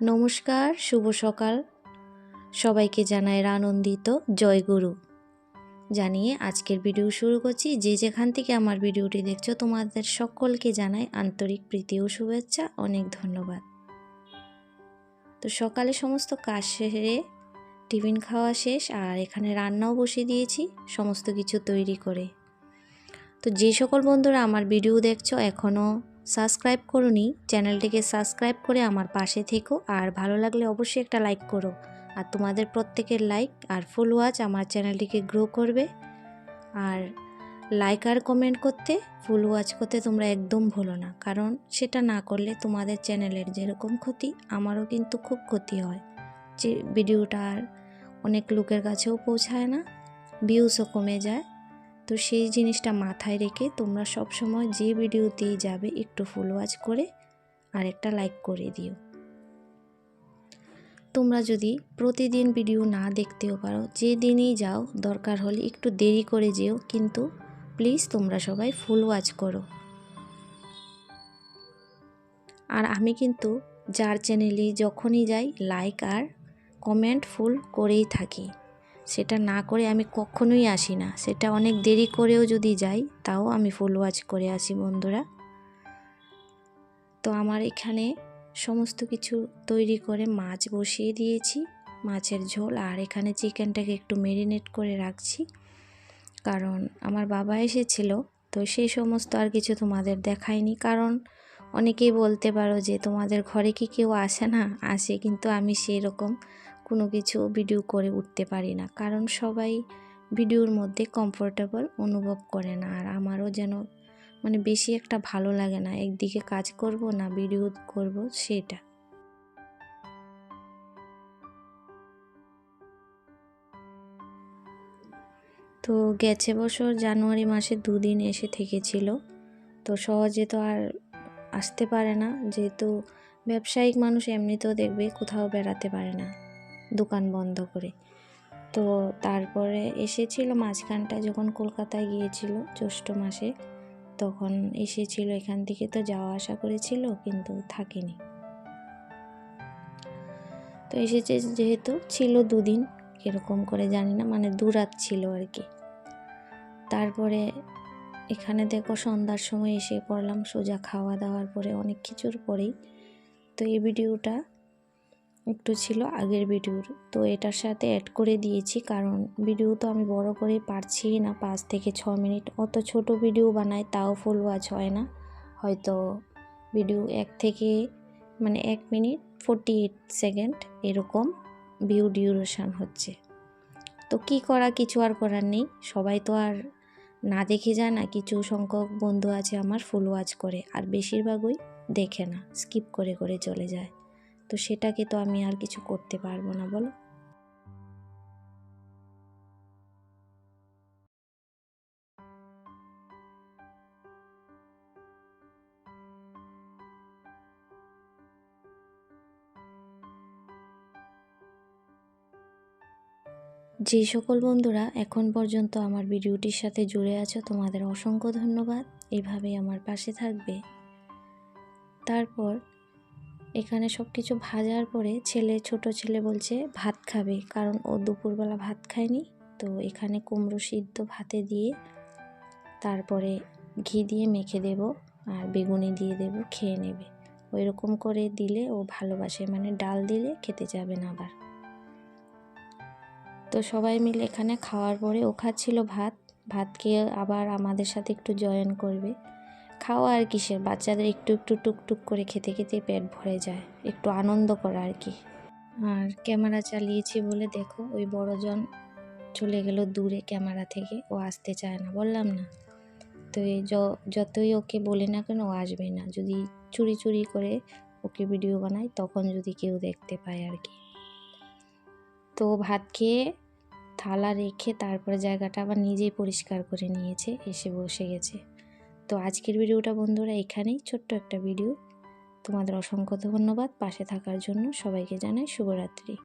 নমস্কার, শুভ সকাল। সবাইকে জানাই আনন্দিত জয় গুরু। জানিয়ে আজকের ভিডিও শুরু করছি। যে যেখান থেকে আমার ভিডিওটি দেখছ, তোমাদের সকলকে জানাই আন্তরিক প্রীতি ও শুভেচ্ছা। অনেক ধন্যবাদ। তো সকালে সমস্ত কাজ সেরে টিফিন খাওয়া শেষ আর এখানে রান্নাও বসিয়ে দিয়েছি, সমস্ত কিছু তৈরি করে। তো যে সকল বন্ধুরা আমার ভিডিও দেখছ এখনও সাবস্ক্রাইব করুনি, চ্যানেলটিকে সাবস্ক্রাইব করে আমার পাশে থেকো আর ভালো লাগলে অবশ্যই একটা লাইক করো। আর তোমাদের প্রত্যেকের লাইক আর ফুল ওয়াচ আমার চ্যানেলটিকে গ্রো করবে। আর লাইক আর কমেন্ট করতে, ফুল ওয়াচ করতে তোমরা একদম ভুলো না, কারণ সেটা না করলে তোমাদের চ্যানেলের যেরকম ক্ষতি, আমারও কিন্তু খুব ক্ষতি হয়। যে ভিডিওটা আর অনেক লোকের কাছেও পৌঁছায় না ভিউসও কমে যায়। তো সেই জিনিসটা মাথায় রেখে তোমরা সব সময় যে ভিডিওতেই যাবে একটু ফুল ওয়াচ করে আর একটা লাইক করে দিও। তোমরা যদি প্রতিদিন ভিডিও না দেখতেও পারো যে দিনই যাও, দরকার হলে একটু দেরি করে যেও, কিন্তু প্লিজ তোমরা সবাই ফুল ওয়াচ করো। আর আমি কিন্তু যার চ্যানেলে যখনই যাই লাইক আর কমেন্ট ফুল করেই থাকি। সেটা না করে আমি কখনোই আসি না। সেটা অনেক দেরি করেও যদি যাই, তাও আমি ফুল ওয়াচ করে আসি বন্ধুরা। তো আমার এখানে সমস্ত কিছু তৈরি করে মাছ বসিয়ে দিয়েছি, মাছের ঝোল, আর এখানে চিকেনটাকে একটু মেরিনেট করে রাখছি। কারণ আমার বাবা এসেছিল, তো সেই সমস্ত আর কিছু তোমাদের দেখায়নি। কারণ অনেকেই বলতে পারো যে তোমাদের ঘরে কি কেউ আসে না? আসে, কিন্তু আমি সেই রকম কোনো কিছু ভিডিও করে উঠতে পারি না। কারণ সবাই ভিডিওর মধ্যে কমফোর্টেবল অনুভব করে না। আর আমারও যেন মানে বেশি একটা ভালো লাগে না। একদিকে কাজ করব না ভিডিও করব সেটা। তো গেছে বছর, জানুয়ারি মাসে দুদিন এসে থেকেছিল। তো সহজে তো আর আসতে পারে না। যেহেতু ব্যবসায়িক মানুষ এমনিতেও দেখবে, কোথাও বেড়াতে পারে না। দোকান বন্ধ করে। তো তারপরে এসেছিল মাঝখানটা যখন কলকাতায় গিয়েছিল জ্যৈষ্ঠ মাসে, তখন এসেছিল এখান থেকে তো যাওয়া আসা করেছিল কিন্তু থাকেনি। তো এসেছে যেহেতু ছিল দুদিন, কীরকম করে জানি না মানে দুরাত ছিল আর কি। তারপরে এখানে দেখো সন্ধ্যার সময় এসে পড়লাম সোজা খাওয়া দাওয়ার পরে অনেক কিছুর পরেই। তো এই ভিডিওটা একটু ছিল আগের ভিডিওর। তো এটার সাথে অ্যাড করে দিয়েছি কারণ ভিডিও তো আমি বড় করে পারছি না পাঁচ থেকে ছ মিনিট। অত ছোট ভিডিও বানাই তাও ফুল ওয়াচ হয় না। হয়তো ভিডিও এক থেকে মানে এক মিনিট ফোরটি এইট সেকেন্ড এরকম ভিউ ডিউরেশান হচ্ছে। তো কি করা কিছু আর করার নেই। সবাই তো আর না দেখে যায় না, কিছু সংখ্যক বন্ধু আছে আমার ফুল ওয়াচ করে। আর বেশিরভাগই দেখে না স্কিপ করে করে চলে যায়। তো সেটাকে তো আমি আর কিছু করতে পারব না, বলো। যে সকল বন্ধুরা, এখন পর্যন্ত আমার ভিডিওটির সাথে জুড়ে আছো, তোমাদের অসংখ্য ধন্যবাদ। এভাবেই আমার পাশে থাকবে। তারপর এখানে সব কিছু ভাজার পরে ছেলে, ছোট ছেলে বলছে, ভাত খাবে। কারণ ও দুপুরবেলা ভাত খায়নি। তো এখানে কুমড়ো সিদ্ধ ভাতে দিয়ে তারপরে ঘি দিয়ে মেখে দেব আর বেগুনি দিয়ে দেব, খেয়ে নেবে। ওই রকম করে দিলে ও ভালোবাসে মানে ডাল দিলে খেতে যাবে না আবার। তো সবাই মিলে এখানে খাওয়ার পরে ও খাচ্ছিল ভাত। ভাত খেয়ে আবার আমাদের সাথে একটু জয়েন করবে। খাওয়া আর কিসের? বাচ্চাদের একটু একটু টুকটুক করে খেতে খেতে পেট ভরে যায়। একটু আনন্দ করা আর কি। আর ক্যামেরা চালিয়েছি বলে দেখো, ওই বড়জন চলে গেল দূরে ক্যামেরা থেকে। ও আসতে চায় না, বললাম না। তো এই যতই ওকে বলি না কেন, ও আসবে না। যদি চুরি চুরি করে ওকে ভিডিও বানাই তখন যদি কেউ দেখতে পায় আর কি। তো ভাত খেয়ে থালা রেখে তারপরে জায়গাটা আবার নিজেই পরিষ্কার করে নিয়েছে, এসে বসে গেছে। তো আজকের ভিডিওটা বন্ধুরা এখানেই, ছোট্ট একটা ভিডিও। তোমাদের অসংখ্য ধন্যবাদ পাশে থাকার জন্য। সবাইকে জানাই শুভরাত্রি।